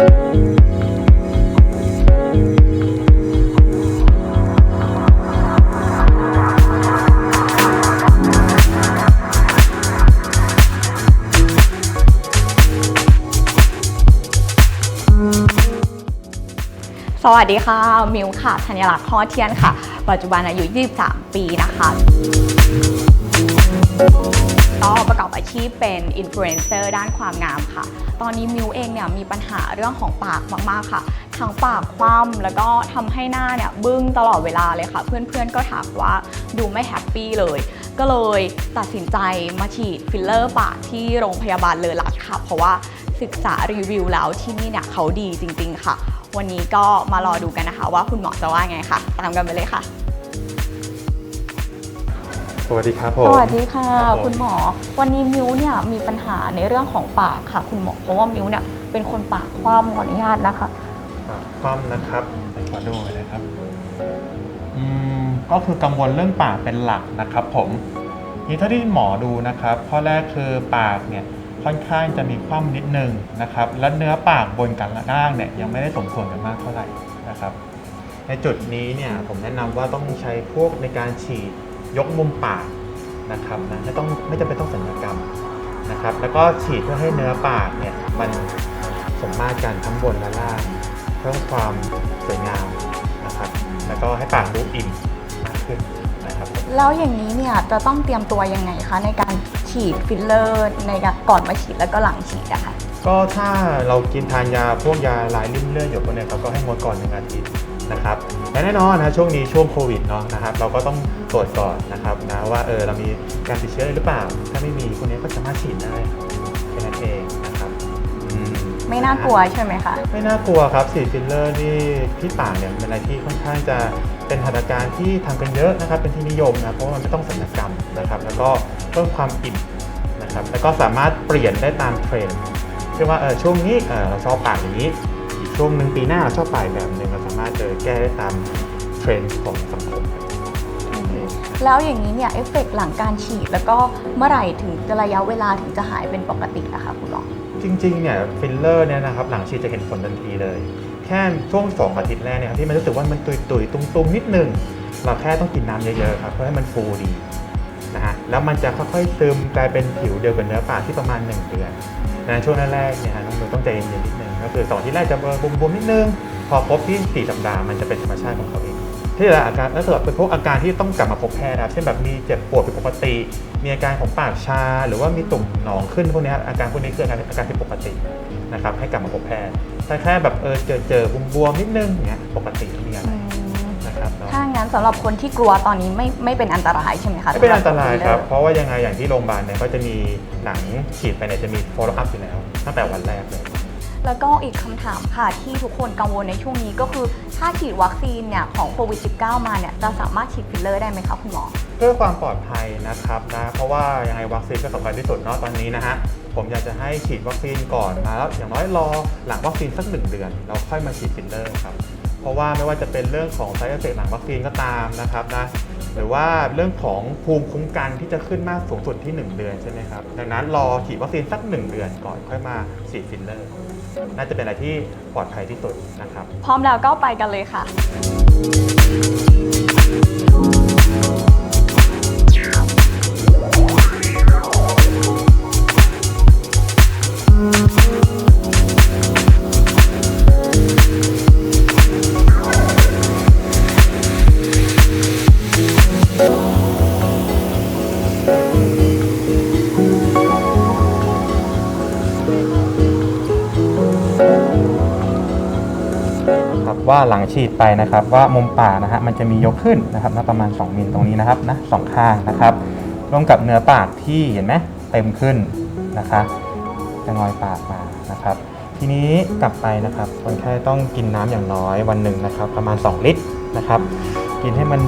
สวัสดีค่ะ มิวค่ะชัญญลักษณ์ข้อเทียนค่ะ ปัจจุบันอายุ 23 ปีนะคะ ก็ประกอบ อาชีพเป็นอินฟลูเอนเซอร์ด้านความงามค่ะ ตอนนี้มิวเองเนี่ยมีปัญหาเรื่องของปากมากๆค่ะทั้งปากคว่ำแล้วก็ทำให้หน้าเนี่ยบึ้งตลอดเวลาเลยค่ะ เพื่อนๆก็ถามว่าดูไม่แฮปปี้เลย ก็เลยตัดสินใจมาฉีดฟิลเลอร์ปากที่โรงพยาบาลเลอรักค่ะ เพราะว่าศึกษารีวิวแล้วที่นี่เนี่ยเขาดีจริงๆค่ะ วันนี้ก็มารอดูกันนะคะ ว่าคุณหมอจะว่าไงค่ะ ตามกันไปเลยค่ะ สวัสดีครับผม สวัสดีค่ะ ครับผม คุณหมอ วันนี้มิวเนี่ยมีปัญหาในเรื่องของปากค่ะ คุณหมอเพราะว่ามิวเนี่ยเป็นคนปากคว่ำขออนุญาตนะคะปากคว่ำนะครับขอดูเลยนะครับอืมก็คือกังวลเรื่องปากเป็นหลักนะครับผมนี่เท่าที่หมอดูนะครับ ข้อแรกคือปากเนี่ยค่อนข้างจะมีคว่ำนิดนึงนะครับ และเนื้อปากบนกับล่างเนี่ยยังไม่ได้สมส่วนกันมากเท่าไหร่นะครับ ในจุดนี้เนี่ยผมแนะนำว่าต้องใช้พวกในการฉีด ยกมุมปากนะครับนะไม่ต้องไม่จำเป็นต้องสัญญกรรมนะครับ แล้วก็ฉีดเพื่อให้เนื้อปากเนี่ยมันสมมาตรกันทั้งบนและล่างเพิ่มความสวยงามนะครับ แล้วก็ให้ปากดูอิ่มมากขึ้นนะครับ แล้วอย่างนี้เนี่ยจะต้องเตรียมตัวยังไงคะในการฉีดฟิลเลอร์ในการก่อนมาฉีดแล้วก็หลังฉีดอะค่ะก็ถ้าเรากินทานยาพวกยาลายริ่มเลือดอยู่พวกเนี้ยครับก็ให้งดก่อนหนึ่งอาทิตย์นะครับ และแน่นอนนะช่วงนี้ช่วงโควิดเนาะนะครับเราก็ต้องตรวจก่อนนะครับนะว่าเออเรามีการติดเชื้ออะไรหรือเปล่า ถ้าไม่มีพวกนี้ก็สามารถฉีดได้แค่นั้นเองนะครับอืม ไม่น่ากลัวใช่ไหมคะ ไม่น่ากลัวครับฉีดฟิลเลอร์ที่ที่ปากเนี่ยเป็นอะไรที่ค่อนข้างจะเป็นหัตถการที่ทำกันเยอะนะครับ เป็นที่นิยมนะเพราะว่ามันไม่ต้องศัลยกรรมนะครับ แล้วก็เพิ่มความอิ่มนะครับ แล้วก็สามารถเปลี่ยนได้ตามเทรนด์เช่นว่าเออช่วงนี้เออเราชอบปากอย่างนี้อีกช่วงหนึ่งปีหน้าเราชอบปากอีกแบบหนึ่งเราสามารถเจอแก้ได้ตามเทรนด์ของสังคมครับ แล้วอย่างนี้เนี่ยเอฟเฟกต์หลังการฉีดแล้วก็เมื่อไหร่ถึงจะระยะเวลาถึงจะหายเป็นปกติอะคะคุณหมอ จริงๆ เนี่ยฟิลเลอร์เนี่ยนะครับหลังฉีดจะเห็นผลทันทีเลย แค่ช่วงสองอาทิตย์แรกเนี่ยครับที่มันรู้สึกว่ามันตุยๆ ตุงๆนิดนึง เราแค่ต้องกินน้ำเยอะๆ ครับ เพื่อให้มันฟูดีนะฮะแล้วมันจะค่อยๆซึมกลายเป็นผิวเดียวกับเนื้อปากที่ประมาณ 1 เดือนนะช่วงแรกๆเนี่ยฮะน้องมือต้องใจเย็นๆนิดนึง ก็คือสองอาที่แรกจะบวมๆนิดนึง พอครบที่ 4 สัปดาห์มันจะเป็นธรรมชาติของเขาเองที่เหลืออาการถ้าเกิดเป็นพวกอาการที่ต้องกลับมาพบแพทย์นะครับเช่นแบบมีเจ็บปวดผิดปกติ มีอาการของปากชา หรือว่ามีตุ่มหนองขึ้นพวกเนี้ยอาการพวกนี้คืออาการอาการผิดปกตินะครับให้กลับมาพบแพทย์ถ้าแค่แบบเออเจอเจอบวมๆนิดนึงอย่างเงี้ยปกติไม่มีอะไรนะครับเนาะถ้างั้นสำหรับคนที่กลัวตอนนี้ไม่ไม่เป็นอันตรายใช่ไหมคะไม่เป็นอันตรายครับสำหเพราะว่ายังไงอย่างที่โรงพยาบาลเนี่ยก็จะมีหลังฉีดไปเนี่ยจะมี follow up อยู่แล้วตั้งแต่วันแรกเลย แล้วก็อีกคำถามค่ะที่ทุกคนกังวลในช่วงนี้ก็คือ ถ้าฉีดวัคซีนเนี่ยของโควิด -19 มาเนี่ยจะสามารถฉีดฟิลเลอร์ได้ไหมคะคุณหมอ เพื่อความปลอดภัยนะครับนะเพราะว่ายังไงวัคซีนก็สำคัญที่สุดเนาะตอนนี้นะฮะผมอยากจะให้ฉีดวัคซีนก่อนมาแล้วอย่างน้อยรอหลังวัคซีนสักหนึ่งเดือนเราค่อยมาฉีดฟิลเลอร์ครับเพราะว่าไม่ว่าจะเป็นเรื่องของไซ d ์ e เ e c t หลังวัคซีนก็ตามนะครับนะ หรือว่าเรื่องของภูมิคุ้มกันที่จะขึ้นมากสูงสุดที่ 1 เดือนใช่ไหมครับดังนั้นรอฉีดวัคซีนสัก 1 เดือนก่อนค่อยมาฉีดฟิลเลอร์ น่าจะเป็นอะไรที่ปลอดภัยที่สุดนะครับ พร้อมแล้วก็ไปกันเลยค่ะ ว่าหลังฉีดไปนะครับ ว่ามุมปากนะฮะมันจะมียกขึ้นนะครับนะประมาณ 2มิลตรงนี้นะครับนะสองข้างนะครับร่วมกับเนื้อปากที่เห็นไหมเต็มขึ้นนะคะจะงอยปากมานะครับ ทีนี้กลับไปนะครับคนไข้ต้องกินน้ำอย่างน้อยวันหนึ่งนะครับ ประมาณ 2 ลิตรนะครับ กินให้มัน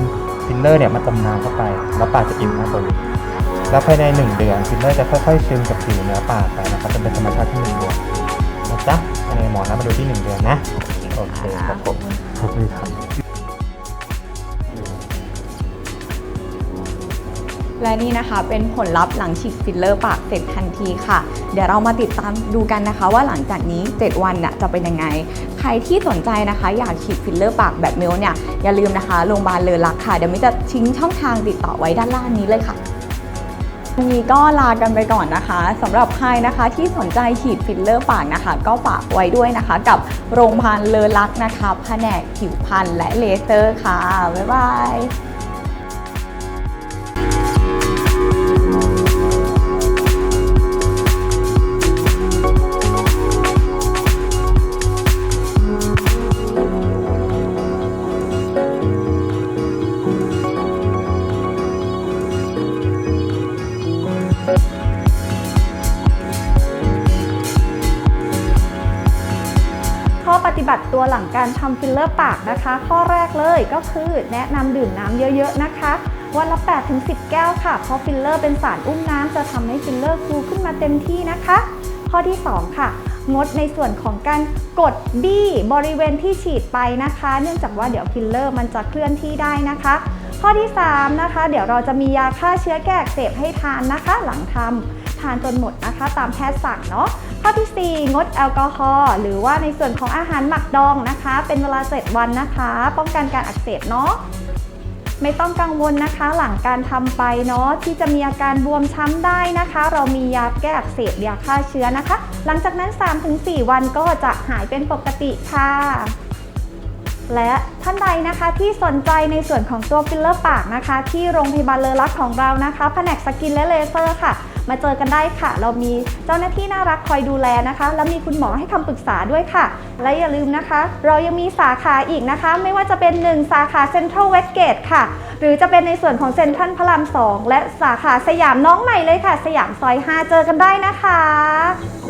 ฟิลเลอร์เนี่ยมันอมน้ำเข้าไป แล้วปากจะอิ่มมากกว่านี้แล้วภายใน 1 เดือนฟิลเลอร์จะค่อยๆซึมกับผิวเนื้อปากไปนะครับจะเป็นธรรมชาติที่หนึ่งเดือนนะจ๊ะภายในหมอนะมาดูที่ 1 เดือนนะ โอเคครับผมขอบคุณครับ และนี่นะคะเป็นผลลัพธ์หลังฉีดฟิลเลอร์ปากเสร็จทันทีค่ะ เดี๋ยวเรามาติดตามดูกันนะคะ ว่าหลังจากนี้ 7 วันน่ะจะเป็นยังไง ใครที่สนใจนะคะ อยากฉีดฟิลเลอร์ปากแบบมิวเนี่ยอย่าลืมนะคะโรงพยาบาลเลอรักค่ะเดี๋ยวมิวจะทิ้งช่องทางติดต่อไว้ด้านล่างนี้เลยค่ะ วันนี้ก็ลากันไปก่อนนะคะสำหรับใครนะคะที่สนใจฉีดฟิลเลอร์ปากนะคะ ก็ฝากไว้ด้วยนะคะ กับโรงพยาบาลเลอลักนะคะ แผนกผิวพรรณและเลเซอร์ค่ะ บ๊ายบาย ตัวหลังการทำฟิลเลอร์ปากนะคะ ข้อแรกเลยก็คือแนะนำดื่มน้ำเยอะๆนะคะวันละ 8-10 แก้วค่ะ เพราะฟิลเลอร์เป็นสารอุ้มน้ำจะทำให้ฟิลเลอร์ฟูขึ้นมาเต็มที่นะคะ ข้อที่ 2 ค่ะ งดในส่วนของการกดบี้บริเวณที่ฉีดไปนะคะ เนื่องจากว่าเดี๋ยวฟิลเลอร์มันจะเคลื่อนที่ได้นะคะ ข้อที่ 3 นะคะ เดี๋ยวเราจะมียาฆ่าเชื้อแก้อักเสบให้ทานนะคะ หลังทำ ทานจนหมดนะคะ ตามแพทย์สั่งเนาะข้อที่ 4 งดแอลกอฮอล์หรือว่าในส่วนของอาหารหมักดองนะคะ เป็นเวลา 7 วันนะคะ ป้องกันการอักเสบเนาะไม่ต้องกังวลนะคะหลังการทำไปเนาะที่จะมีอาการบวมช้ำได้นะคะ เรามียาแก้อักเสบยาฆ่าเชื้อนะคะ หลังจากนั้น 3-4 วันก็จะหายเป็นปกติค่ะ และท่านใดนะคะที่สนใจในส่วนของตัวฟิลเลอร์ปากนะคะ ที่โรงพยาบาลเลอรักของเรานะคะแผนกสกินและเลเซอร์ค่ะ มาเจอกันได้ค่ะ เรามีเจ้าหน้าที่น่ารักคอยดูแลนะคะ แล้วมีคุณหมอให้คำปรึกษาด้วยค่ะ และอย่าลืมนะคะ เรายังมีสาขาอีกนะคะ ไม่ว่าจะเป็น 1 สาขาเซ็นทรัลเวสเกตค่ะ หรือจะเป็นในส่วนของเซ็นทรัลพระราม2และสาขาสยามน้องใหม่เลยค่ะ สยามซอย 5 เจอกันได้นะคะ